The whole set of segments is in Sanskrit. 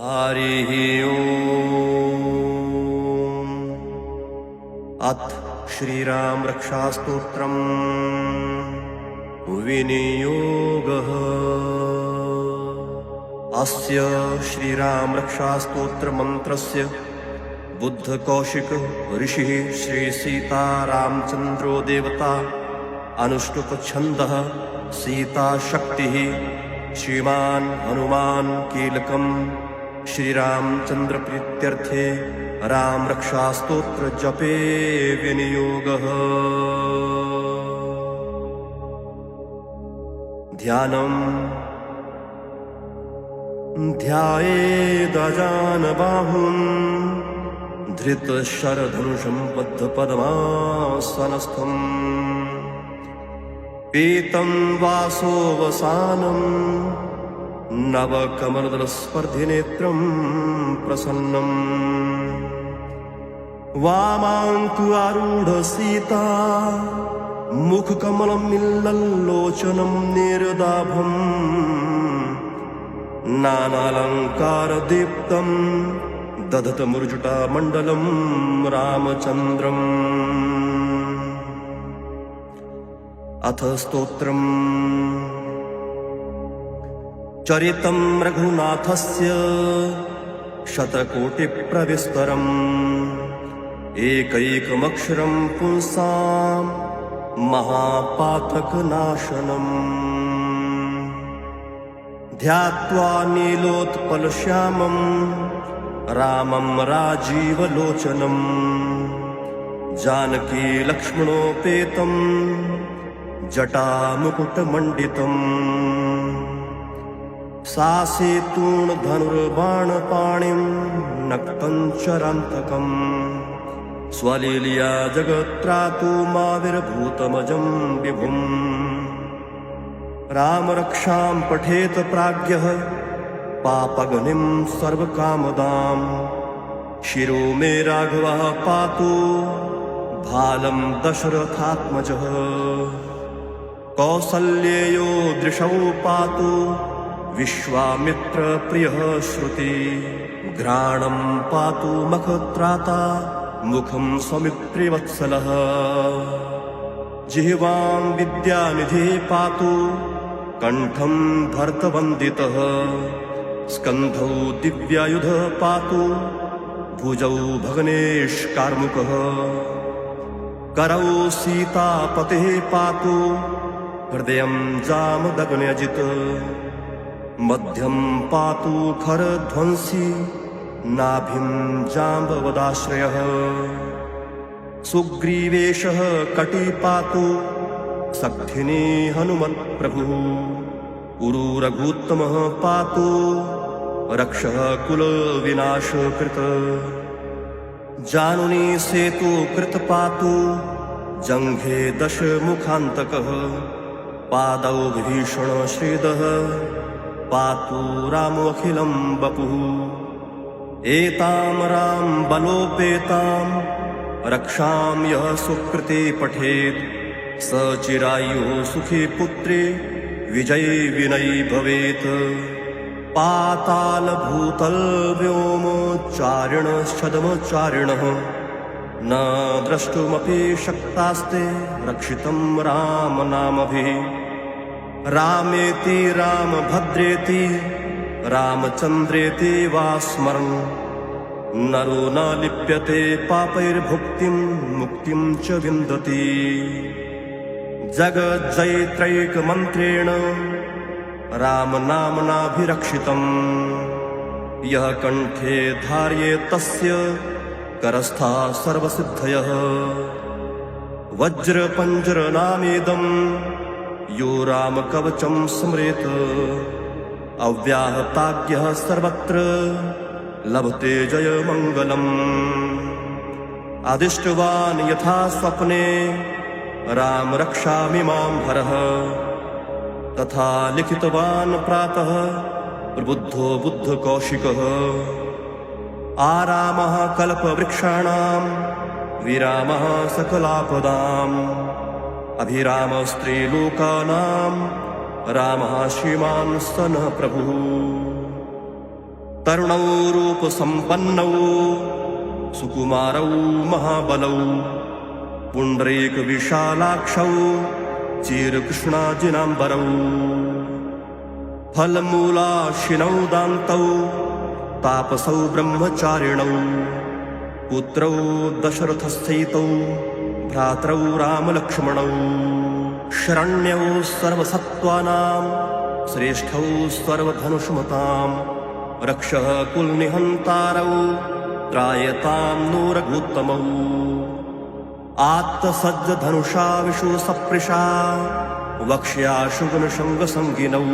हरिः ओम्। अथ रक्षास्तोत्रम्। विनियोगः। अस्य रक्षास्तोत्रमन्त्रस्य बुद्धकौशिक ऋषिः श्रीसीतारामचन्द्रो देवता अनुष्टुप्छन्दः सीताशक्तिः। श्रीमान् हनुमान् कीलकम्। श्रीरामचन्द्रप्रीत्यर्थे रामरक्षास्तोत्रजपे विनियोगः। ध्यानम् ध्यायेदजानबाहुम् धृतशरधनुषं बद्धपद्मासनस्थम् पीतं वासोऽवसानम् नवकमलदलस्पर्धिनेत्रं प्रसन्नम् वामान्तु आरूढसीता मुखकमलं मिल्लल्लोचनं निर्दाभम् नानालङ्कारदीप्तं दधतमुर्जुटामण्डलं रामचन्द्रम् अथ स्तोत्रम् चरितं रघुनाथस्य शतकोटिप्रविस्तरम्। एकैकमक्षरं पुंसां महापातकनाशनम् ध्यात्वा नीलोत्पलश्यामं रामं राजीवलोचनम्। जानकी लक्ष्मणोपेतम् जटामुकुटमण्डितम् सासेतूणधनुर्बाणपाणिं नक्तं चरान्तकम्। स्वलीलया जगत्रातु माविर्भूतमजं विभुम्। रामरक्षां पठेत प्राज्ञः पापगनिं सर्वकामदाम्। शिरो मे राघवः पातु भालं दशरथात्मजः। कौसल्येयो दृशौ पातु विश्वामित्रप्रियः श्रुति। घ्राणं पातु मखत्राता मुखं स्वमित्रिवत्सलः जिह्वां विद्यानिधे पातु कण्ठं भर्तवन्दितः। स्कन्धौ दिव्यायुध पातु भुजौ भगनेष्कार्मुकः करौ सीतापतेः पातु हृदयं जामदग्न्यजित् मध्यं पातु खरध्वंसी नाभिं जाम्बवदाश्रयः। सुग्रीवेशः कटी पातु सख्थिनी हनुमत्प्रभुः। उरुरघुत्तमः पातु रक्षः कुलविनाशकृत। जानुनी सेतु कृत पातु जङ्घे दशमुखान्तकः। पादौ विभीषण श्रीदः पातु रामोऽखिलं वपुः एतां राम बलोपेतां रक्षां यः सुकृते पठेत् स चिरायुः सुखी पुत्रे विजयी विनयी भवेत्। पातालभूतलव्योमोच्चारिणश्चदमोच्चारिणः न द्रष्टुमपि शक्तास्ते रक्षितं रामनामभिः रामेति रामभद्रेति रामचन्द्रेति वा स्मरन्। नरो न लिप्यते पापैर्भुक्तिं मुक्तिं च विन्दति। जगज्जयत्रैकमन्त्रेण रामनाम्नाभिरक्षितम्। यः कण्ठे धार्ये तस्य करस्था सर्वसिद्धयः। वज्रपञ्जरनामेदम् यो रामकवचं स्मरेत्। अव्याहताज्ञः सर्वत्र। लभते जयमङ्गलम् आदिष्टवान् यथा स्वप्ने। राम रक्षामि मां हरः तथा लिखितवान् प्रातः। प्रबुद्धो बुद्धकौशिकः। आरामः कल्पवृक्षाणां विरामः सकलापदाम् अभिरामस्त्रीलोकानां रामः श्रीमान् स नः प्रभुः। तरुणौ रूपसम्पन्नौ सुकुमारौ महाबलौ पुण्डरीकविशालाक्षौ चिरकृष्णाजिनाम्बरौ। फलमूलाशिनौ दान्तौ तापसौ ब्रह्मचारिणौ पुत्रौ दशरथस्थितौ भ्रातरौ रामलक्ष्मणौ। शरण्यौ सर्वसत्त्वानां श्रेष्ठौ सर्वधनुष्मताम् रक्षः कुलनिहन्तारौ त्रायतां नूरघुत्तमौ आत्तसज्जधनुषा विशुसपृशा वक्ष्या शुगुणशृङ्गसङ्गिनौ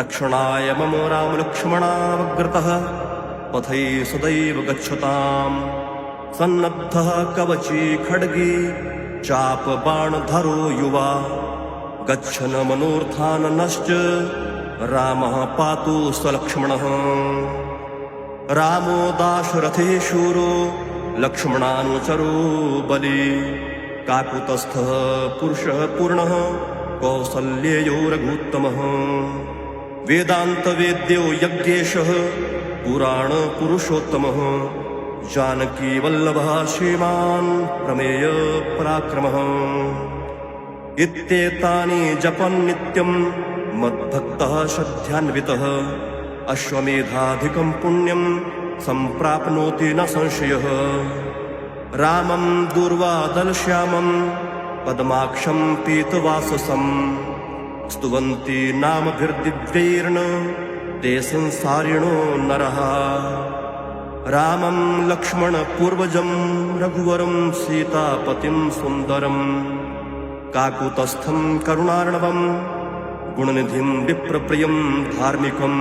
रक्षणाय मम रामलक्ष्मणावग्रतः पथै सदैव गच्छताम् सन्नद्धः कवची खड्गी चापबाणधरो युवा। गच्छन् मनोर्थाननश्च रामः पातु स्वलक्ष्मणः। रामो दाशरथे शूरो लक्ष्मणानुचरो बली। काकुतस्थः पुरुषः पूर्णः कौसल्ययो रघुत्तमः। वेदान्तवेद्यो यज्ञेशः पुराणपुरुषोत्तमः जानकीवल्लभः श्रीमान् प्रमेय पराक्रमः। इत्येतानि जपन् नित्यम् मद्भक्तः श्रद्धान्वितः। अश्वमेधाधिकं पुण्यं सम्प्राप्नोति न संशयः। रामं दूर्वादलश्यामं पद्माक्षं पीतवाससं। स्तुवन्ति नामभिर्दिव्यैर्न ते संसारिणो नरः रामं लक्ष्मणपूर्वजं रघुवरं सीतापतिं सुन्दरम् काकुतस्थं करुणार्णवम् गुणनिधिं विप्रप्रियं धार्मिकम्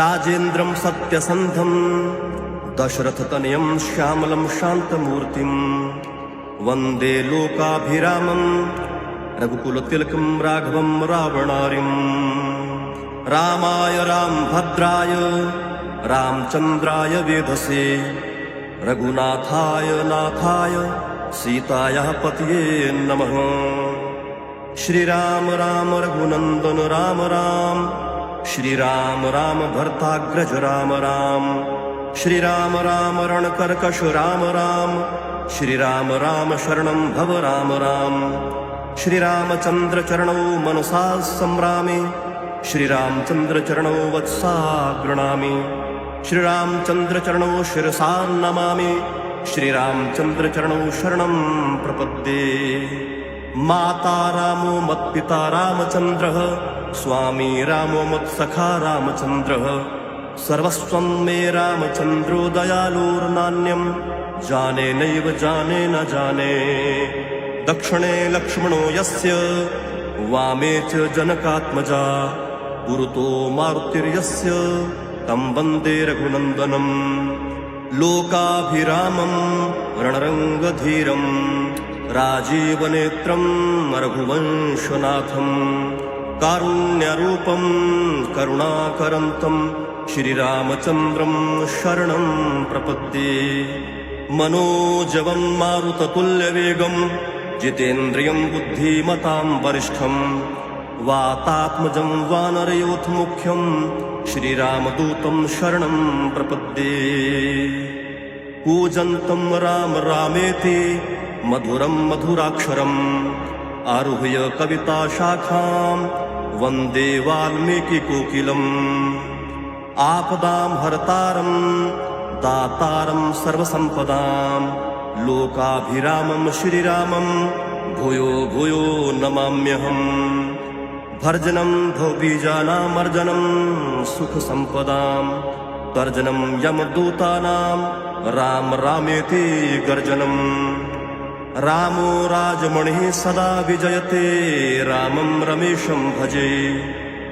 राजेन्द्रं सत्यसन्धं दशरथतनयं श्यामलं शान्तमूर्तिम् वन्दे लोकाभिरामं रघुकुलतिलकं राघवं रावणारिम् रामाय रामभद्राय रामचन्द्राय वेधसे रघुनाथाय नाथाय सीतायाः पतये नमः। श्रीराम राम रघुनन्दन राम राम। श्रीराम राम भर्ताग्रज राम राम। श्रीराम राम रणकर्कश राम राम। श्रीराम राम शरणं भव राम राम। श्रीरामचन्द्रचरणौ मनसा सम्रामि श्रीरामचन्द्रचरणौ वत्सा गृणामि श्रीरामचन्द्रचरणौ शिरसा नमामि। श्रीरामचन्द्रचरणौ शरणं प्रपद्ये। माता रामो मत्पिता रामचन्द्रः स्वामी रामो मत्सखा रामचन्द्रः। सर्वस्वं मे रामचन्द्रो दयालुर्नान्यं जाने नैव जाने न जाने। दक्षिणे लक्ष्मणो यस्य वामे च जनकात्मजा पुरतो मारुतिर्यस्य तं वन्दे रघुनन्दनम् लोकाभिरामं रणरङ्गधीरम् राजीवनेत्रं रघुवंशनाथं कारुण्यरूपं करुणाकरन्तं श्रीरामचन्द्रं शरणं प्रपद्ये। मनोजवं मारुततुल्यवेगं जितेन्द्रियं बुद्धिमतां वरिष्ठं वातात्मजं वानरयोथमुख्यं श्रीरामदूतं शरणं प्रपद्ये। कूजन्तं राम रामेति मधुरं मधुराक्षरम् आरुह्य कविताशाखां वन्दे वाल्मीकिकोकिलम् आपदां हर्तारं दातारं सर्वसम्पदां लोकाभिरामं श्रीरामं भूयो भूयो नमाम्यहम् भर्जनं भवबीजानामर्जनं सुखसम्पदां तर्जनं यमदूतानां राम रामेति गर्जनम्। रामो राजमणिः सदा विजयते रामं रमेशं भजे।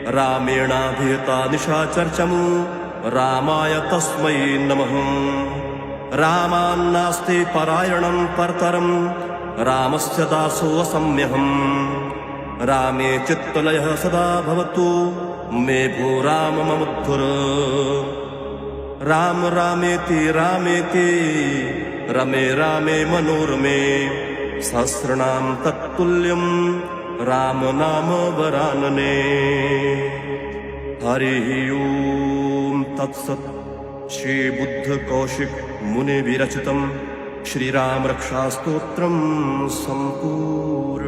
रामेणाभिहता निशाचर्चमु रामाय तस्मै नमः। रामान्नास्ति परायणं परतरं रामस्य दासोऽसम्यहम् रामे चित्तलयः सदा भवतु। मे भो राम ममुद्धुर राम रामेति रामेति। रमे रामे मनोरमे। सहस्रनाम तत्तुल्यं राम नाम वरानने। हरिः ॐ अत्सत् श्रीबुद्धकौशिक मुनिविरचितं श्रीरामरक्षास्तोत्रं सम्पूर्णम्